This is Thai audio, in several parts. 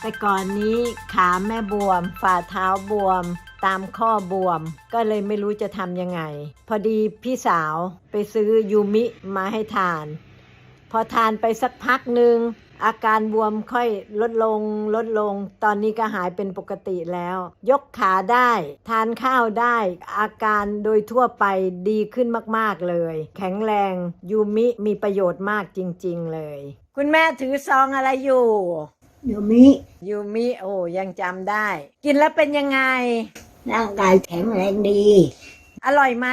แต่ก่อนนี้ขาแม่บวม ฝ่าเท้าบวม ตามข้อบวม ก็เลยไม่รู้จะทำยังไง พอดีพี่สาวไปซื้อยูมิมาให้ทาน พอทานไปสักพักหนึ่งอาการบวมค่อยลดลงลดลง ตอนนี้ก็หายเป็นปกติแล้ว ยกขาได้ ทานข้าวได้ อาการโดยทั่วไปดีขึ้นมากๆเลย แข็งแรงยูมิมีประโยชน์มากจริง ๆ เลย คุณแม่ถือซองอะไรอยู่ ยูมิยูมิโอ้ยังจำได้ กินแล้วเป็นยังไง ร่างกายแข็งแรงดี อร่อยไหม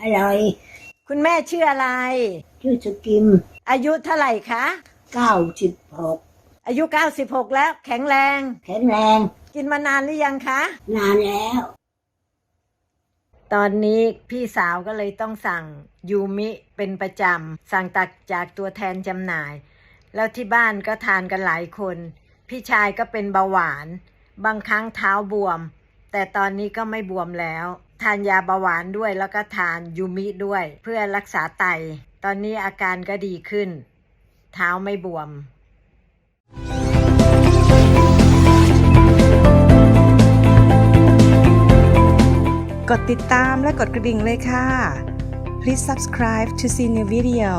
อร่อย คุณแม่ชื่ออะไร ชื่อสกิม อายุเท่าไหร่คะเก้าสิบหกอายุ 96 แล้วแข็งแรง แข็งแรง กินมานานหรือยังคะ นานแล้ว ตอนนี้พี่สาวก็เลยต้องสั่งยูมิเป็นประจำ สั่งตักจากตัวแทนจำหน่าย แล้วที่บ้านก็ทานกันหลายคน พี่ชายก็เป็นเบาหวาน บางครั้งเท้าบวม แต่ตอนนี้ก็ไม่บวมแล้ว ทานยาเบาหวานด้วยแล้วก็ทานยูมิด้วย เพื่อรักษาไต ตอนนี้อาการก็ดีขึ้น เท้าไม่บวมกดติดตามและกดกระดิ่งเลยค่ะ Please subscribe to see new video